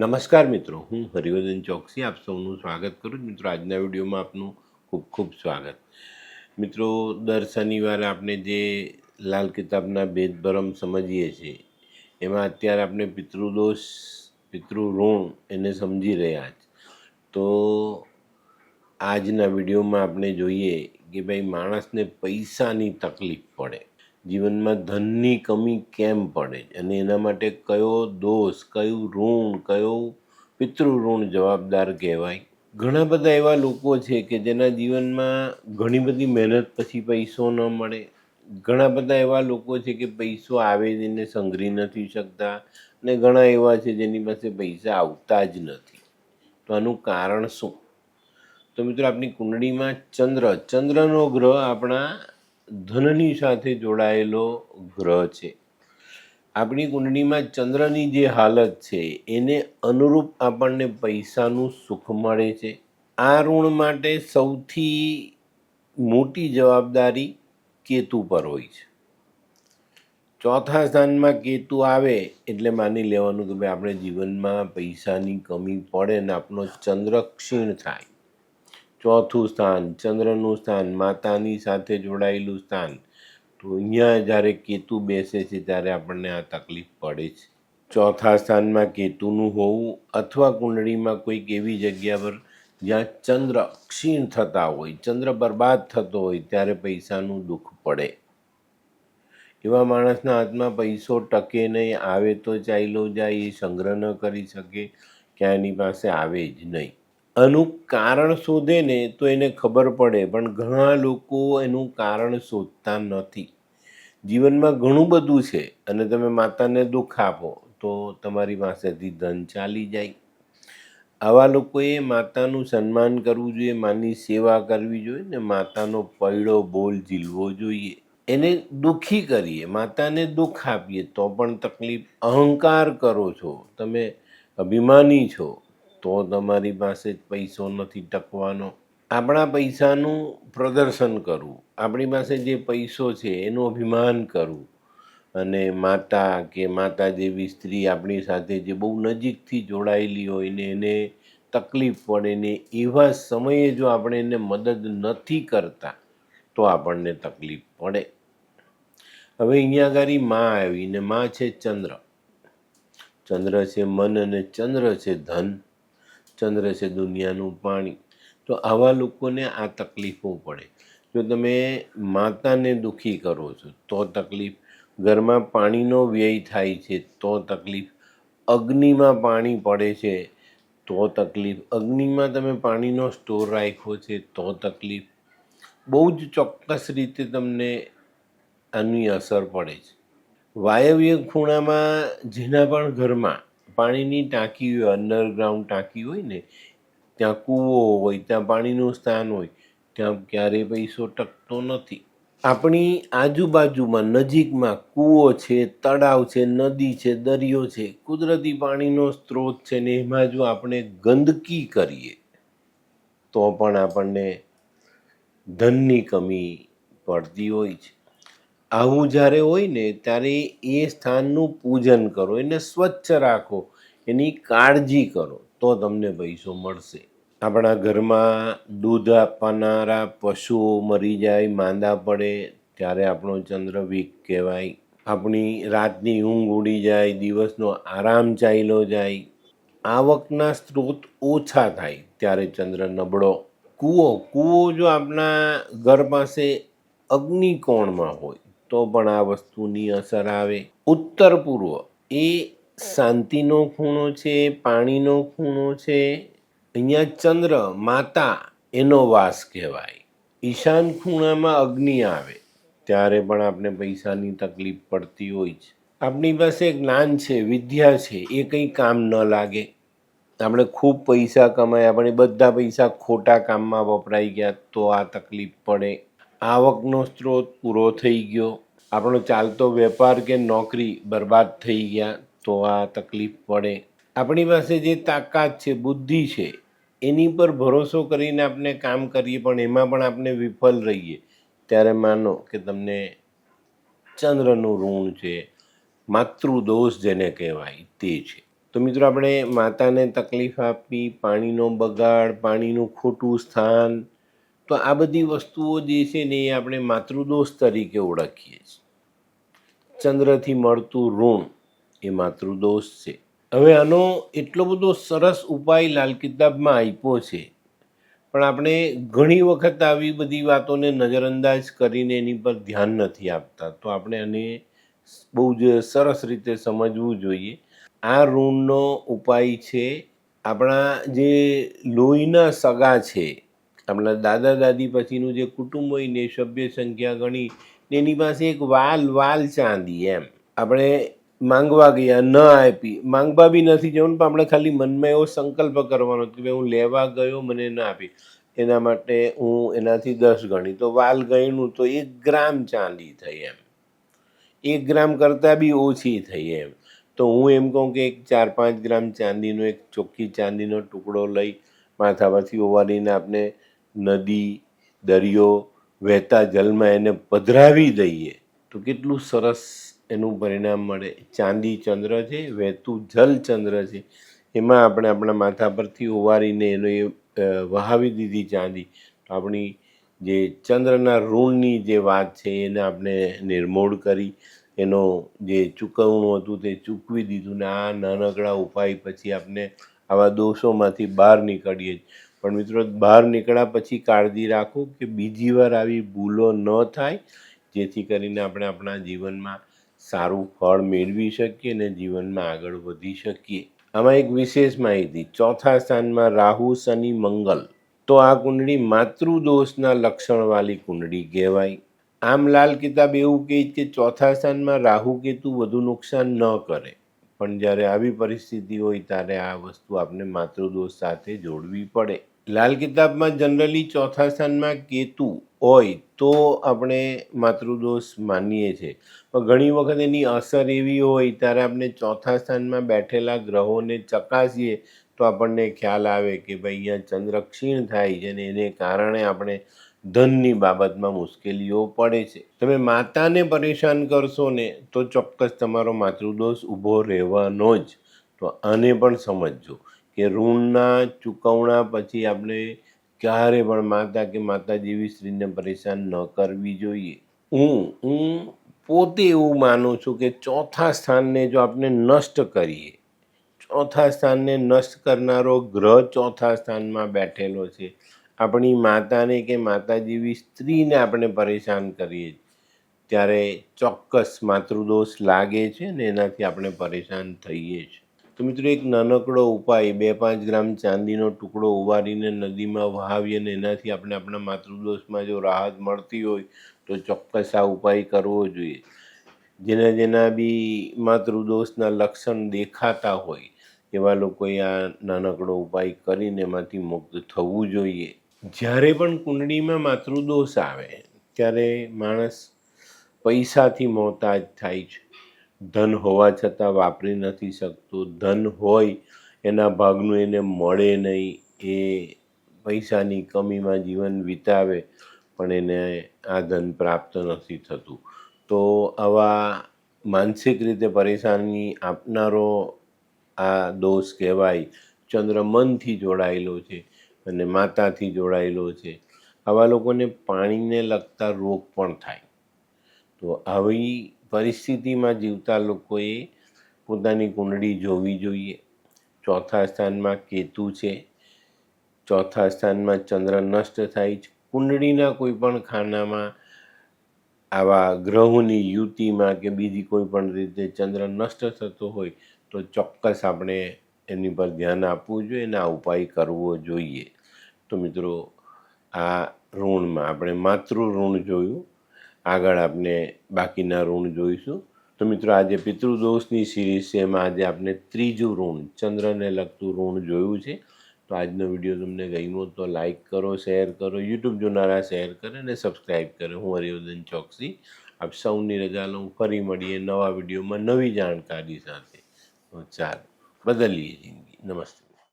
નમસ્કાર મિત્રો, હું હરિવર્ધન ચોકસી, આપ સૌનું સ્વાગત કરું છું. મિત્રો, આજના વિડીયોમાં આપનું ખૂબ ખૂબ સ્વાગત. મિત્રો, દર શનિવારે આપણે જે લાલ કિતાબના ભેદભરમ સમજીએ છીએ, એમાં અત્યારે આપણે પિતૃદોષ, પિતૃઋણ એને સમજી રહ્યા છે. તો આજના વિડીયોમાં આપણે જોઈએ કે ભાઈ માણસને પૈસાની તકલીફ પડે. જીવનમાં ધનની કમી કેમ પડે અને એના માટે કયો દોષ, કયું ઋણ, કયું પિતૃઋણ જવાબદાર કહેવાય? ઘણા બધા એવા લોકો છે કે જેના જીવનમાં ઘણી બધી મહેનત પછી પૈસો ન મળે. ઘણા બધા એવા લોકો છે કે પૈસો આવે એને સંઘરી નથી શકતા. અને ઘણા એવા છે જેની પાસે પૈસા આવતા જ નથી. તો આનું કારણ શું? તો મિત્રો આપણી કુંડળીમાં ચંદ્ર. ચંદ્રનો ગ્રહ આપણા ધનની સાથે જોડાયેલો ગ્રહ છે. આપણી કુંડળીમાં ચંદ્રની જે હાલત છે, એને અનુરૂપ આપણને પૈસાનું સુખ મળે છે. આ ઋણ માટે સૌથી મોટી જવાબદારી કેતુ પર હોય છે. ચોથા સ્થાનમાં કેતુ આવે એટલે માની લેવાનું કે ભાઈ, આપણે જીવનમાં પૈસાની કમી પડે ને આપણો ચંદ્ર ક્ષીણ થાય. ચોથું સ્થાન, ચંદ્રનું સ્થાન, માતાની સાથે જોડાયેલું સ્થાન. તો અહીંયા જ્યારે કેતુ બેસે છે ત્યારે આપણને આ તકલીફ પડે છે. ચોથા સ્થાનમાં કેતુનું હોવું અથવા કુંડળીમાં કોઈક એવી જગ્યા પર જ્યાં ચંદ્ર ક્ષીણ થતા હોય, ચંદ્ર બરબાદ થતો હોય, ત્યારે પૈસાનું દુઃખ પડે. એવા માણસના હાથમાં પૈસો ટકે નહીં, આવે તો ચાલ્યો જાય, એ સંગ્રહ ન કરી શકે ક્યાં એની પાસે આવે જ નહીં. આનું કારણ શોધે ને તો એને ખબર પડે, પણ ઘણા લોકો એનું કારણ શોધતા નથી. જીવનમાં ઘણું બધું છે અને તમે માતાને દુઃખ આપો તો તમારી પાસેથી ધન ચાલી જાય. આવા લોકોએ માતાનું સન્માન કરવું જોઈએ, માની સેવા કરવી જોઈએ ને માતાનો પૈડો બોલ ઝીલવો જોઈએ. એને દુઃખી કરીએ, માતાને દુઃખ આપીએ તો પણ તકલીફ. અહંકાર કરો છો, તમે અભિમાની છો તો તમારી પાસે પૈસો નથી ટકવાનો. આપણા પૈસાનું પ્રદર્શન કરવું. આપણી પાસે જે પૈસો છે એનું અભિમાન કરવું. અને માતા કે માતા જેવી સ્ત્રી આપણી સાથે જે બહુ નજીકથી જોડાયેલી હોય ને એને તકલીફ પડે ને એવા સમયે જો આપણે એને મદદ નથી કરતા, તો આપણને તકલીફ પડે. હવે અહીંયા આગળમાં આવી ને માં છે ચંદ્ર. ચંદ્ર છે મન અને ચંદ્ર છે ધન. ચંદ્ર છે દુનિયાનું પાણી. તો આવા લોકોને આ તકલીફો પડે. જો તમે માતાને દુઃખી કરો છો, તો તકલીફ. ઘરમાં પાણીનો વ્યય થાય છે, તો તકલીફ. અગ્નિમાં પાણી પડે છે, તો તકલીફ. અગ્નિમાં તમે પાણીનો સ્ટોર રાખ્યો છે, તો તકલીફ. બહુ જ ચોક્કસ રીતે તમને આની અસર પડે છે. વાયવ્ય ખૂણામાં, જેના પણ ઘરમાં પાણીની ટાંકી હોય અંડરગ્રાઉન્ડ ટાંકી હોય ને, ત્યાં કૂવો હોય, ત્યાં પાણીનું સ્થાન હોય, ત્યાં ક્યારેય પૈસો ટકતો નથી. આપણી આજુબાજુમાં નજીકમાં કૂવો છે, તળાવ છે, નદી છે, દરિયો છે, કુદરતી પાણીનો સ્ત્રોત છે ને, એમાં જો આપણે ગંદકી કરીએ, તો પણ આપણને ધનની કમી પડતી હોય છે. આવું જ્યારે હોય ને, ત્યારે એ સ્થાનનું પૂજન કરો, એને સ્વચ્છ રાખો, એની કાળજી કરો, તો તમને પૈસો મળશે. આપણા ઘરમાં દૂધ આપનારા પશુઓ મરી જાય, માંદા પડે, ત્યારે આપણો ચંદ્ર વીક કહેવાય. આપણી રાતની ઊંઘ ઉડી જાય, દિવસનો આરામ ચાલ્યો જાય. આવકના સ્ત્રોત ઓછા થાય, ત્યારે ચંદ્ર નબળો. કૂવો કૂવો જો આપણા ઘર પાસે અગ્નિકોણમાં હોય તો પણ આ વસ્તુની અસર આવે. ઉત્તર પૂર્વ, એ શાંતિનો ખૂણો છે, પાણીનો ખૂણો છે. અહીંયા ચંદ્ર, માતા, એનો વાસ કહેવાય. ઈશાન ખૂણામાં અગ્નિ આવે. ત્યારે પણ આપણે પૈસાની તકલીફ પડતી હોય છે. આપણી પાસે જ્ઞાન છે, વિદ્યા છે, એ કંઈ કામ ન લાગે. આપણે ખૂબ પૈસા કમાયા પણ એ બધા પૈસા ખોટા કામમાં વપરાઈ ગયા તો આ તકલીફ પડે. આવકનો સ્ત્રોત પૂરો થઈ ગયો. આપણો ચાલતો વેપાર કે નોકરી બરબાદ થઈ ગયા તો આ તકલીફ પડે. આપણી પાસે જે તાકાત છે, બુદ્ધિ છે, એની પર ભરોસો કરીને આપણે કામ કરીએ, પણ એમાં પણ આપણે વિફલ રહીએ. ત્યારે માનો કે તમને ચંદ્રનું ઋણ છે, માતૃદોષ જેને કહેવાય તે છે. તો મિત્રો, આપણે માતાને તકલીફ આપી, પાણીનો બગાડ, પાણીનું ખોટું સ્થાન તો આ બધી વસ્તુઓ જે છે ને એ આપણે માતૃદોષ તરીકે ઓળખીએ છીએ. ચંદ્રથી મળતું ઋણ એ માતૃદોષ છે. હવે આનો એટલો બધો સરસ ઉપાય લાલ કિતાબમાં આપ્યો છે. પણ આપણે ઘણી વખત આવી બધી વાતોને નજરઅંદાજ કરીને એની પર ધ્યાન નથી આપતા. તો આપણે આને બહુ જ સરસ રીતે સમજવું જોઈએ. આ ઋણનો ઉપાય છે આપણા જે લોહીના સગા છે આપણા દાદા દાદી પછીનું જે કુટુંબ હોય ને સભ્ય સંખ્યા ગણી એની પાસે એક વાલ વાલ ચાંદી એમ. આપણે માંગવા ગયા, ન આપી. માંગવા બી નથી જવાનું પણ આપણે ખાલી મનમાં એવો સંકલ્પ કરવાનો કે ભાઈ હું લેવા ગયો, મને ન આપી. એના માટે હું એનાથી દસ ગણી. તો વાલ ગણ્યું તો એક ગ્રામ ચાંદી થઈ એમ. એક ગ્રામ કરતાં બી ઓછી થઈ એમ. તો હું એમ કહું કે એક ચાર, પાંચ ગ્રામ ચાંદીનો, એક ચોખ્ખી ચાંદીનો ટુકડો લઈ માથા પરથી ઓવારીને આપણે નદી, દરિયો વહેતા જલમાં એને પધરાવી દઈએ તો કેટલું સરસ એનું પરિણામ મળે. ચાંદી ચંદ્ર છે, વહેતું જલ ચંદ્ર છે. એમાં આપણે આપણા માથા પરથી ઓવારીને એનો એ વહાવી દીધી ચાંદી. તો આપણી જે ચંદ્રના ઋણની જે વાત છે એને આપણે નિર્મૂળ કરી, એનો જે ચૂકવણું હતું તે ચૂકવી દીધું ને આ નાનકડા ઉપાય પછી આપણે આવા દોષોમાંથી બહાર નીકળીએ. પણ મિત્રો, બહાર નીકળ્યા પછી કાળજી રાખો કે બીજી વાર આવી ભૂલો ન થાય, જેથી કરીને આપણે આપણા જીવનમાં સારું ફળ મેળવી શકીએ અને જીવનમાં આગળ વધી શકીએ. આમાં એક વિશેષ માહિતી, ચોથા સ્થાનમાં રાહુ, શનિ, મંગલ. તો આ કુંડળી માતૃદોષના લક્ષણવાળી કુંડળી કહેવાય. આમ લાલ કિતાબ એવું કહે કે ચોથા સ્થાનમાં રાહુ કેતુ વધુ નુકસાન ન કરે. પણ જ્યારે આવી પરિસ્થિતિ હોય ત્યારે આ વસ્તુ આપણે માતૃદોષ સાથે જોડવી પડે. લાલ કિતાબમાં જનરલી ચોથા સ્થાનમાં કેતુ હોય તો આપણે માતૃદોષ માનીએ છીએ પણ ઘણી વખત એની અસર એવી હોય ત્યારે આપણે ચોથા સ્થાનમાં બેઠેલા ગ્રહોને ચકાસીએ તો આપણને ખ્યાલ આવે કે ભાઈ અહીંયા ચંદ્ર ક્ષીણ થાય છે અને એને કારણે આપણે ધનની બાબતમાં મુશ્કેલીઓ પડે છે. તમે માતાને પરેશાન કરશો ને તો ચોક્કસ તમારો માતૃદોષ ઊભો રહેવાનો જ. તો આને પણ સમજજો. કે ઋણના ચૂકવણા પછી આપણે ક્યારે પણ માતા કે માતા જેવી સ્ત્રીને પરેશાન ન કરવી જોઈએ. હું હું પોતે એવું માનું છું કે ચોથા સ્થાનને જો આપણે નષ્ટ કરીએ, ચોથા સ્થાનને નષ્ટ કરનારો ગ્રહ ચોથા સ્થાનમાં બેઠેલો છે. આપણી માતાને કે માતા જેવી સ્ત્રીને આપણે પરેશાન કરીએ ત્યારે ચોક્કસ માતૃદોષ લાગે છે ને એનાથી આપણે પરેશાન થઈએ છીએ. તો મિત્રો એક નાનકડો ઉપાય, બે પાંચ ગ્રામ ચાંદીનો ટુકડો ઉવારીને નદીમાં વહાવીએ અને એનાથી આપણે આપણા માતૃદોષમાં જો રાહત મળતી હોય, તો ચોક્કસ આ ઉપાય કરવો જોઈએ. જેના જેના બી માતૃદોષના લક્ષણ દેખાતા હોય, એવા લોકોએ આ નાનકડો ઉપાય કરીને એમાંથી મુક્ત થવું જોઈએ. જ્યારે પણ કુંડળીમાં માતૃદોષ આવે, ત્યારે માણસ પૈસાથી મોહતાજ થાય છે. ધન હોવા છતાં વાપરી નથી શકતું. ધન હોય એના ભાગનું એને મળે નહીં. એ પૈસાની કમીમાં જીવન વિતાવે પણ એને આ ધન પ્રાપ્ત નથી થતું. તો આવા માનસિક રીતે પરેશાની આપનારો આ દોષ કહેવાય. ચંદ્ર મનથી જોડાયેલો છે અને માતાથી જોડાયેલો છે. આવા લોકોને પાણીને લગતા રોગ પણ થાય. તો આવી પરિસ્થિતિમાં જીવતા લોકોએ પોતાની કુંડળી જોવી જોઈએ. ચોથા સ્થાનમાં કેતુ છે. ચોથા સ્થાનમાં ચંદ્ર નષ્ટ થાય છે. કુંડળીના કોઈ પણ ખાનામાં આવા ગ્રહોની યુતિમાં કે બીજી કોઈ પણ રીતે ચંદ્ર નષ્ટ થતો હોય તો ચોક્કસ આપણે એની પર ધ્યાન આપવું જોઈએ અને આ ઉપાય કરવો જોઈએ. તો મિત્રો, આ ઋણમાં આપણે માતૃ ઋણ જોયું. આગળ આપણે બાકીના ઋણ જોઈશું. તો મિત્રો, આજે પિતૃદોષની સિરીઝ છે. એમાં આજે આપણે ત્રીજું ઋણ, ચંદ્રને લગતું ઋણ જોયું છે. તો આજનો વીડિયો તમને ગમ્યો તો લાઇક કરો, શેર કરો, યુટ્યુબ જોનારા શેર કરે અને સબસ્ક્રાઈબ કરે. હું હરિવર્ધન ચોકસી. આપ સૌની રજા લઉં. ફરી મળીએ નવા વિડીયોમાં નવી જાણકારી સાથે. ચાલો, બદલીએ જિંદગી. નમસ્તે.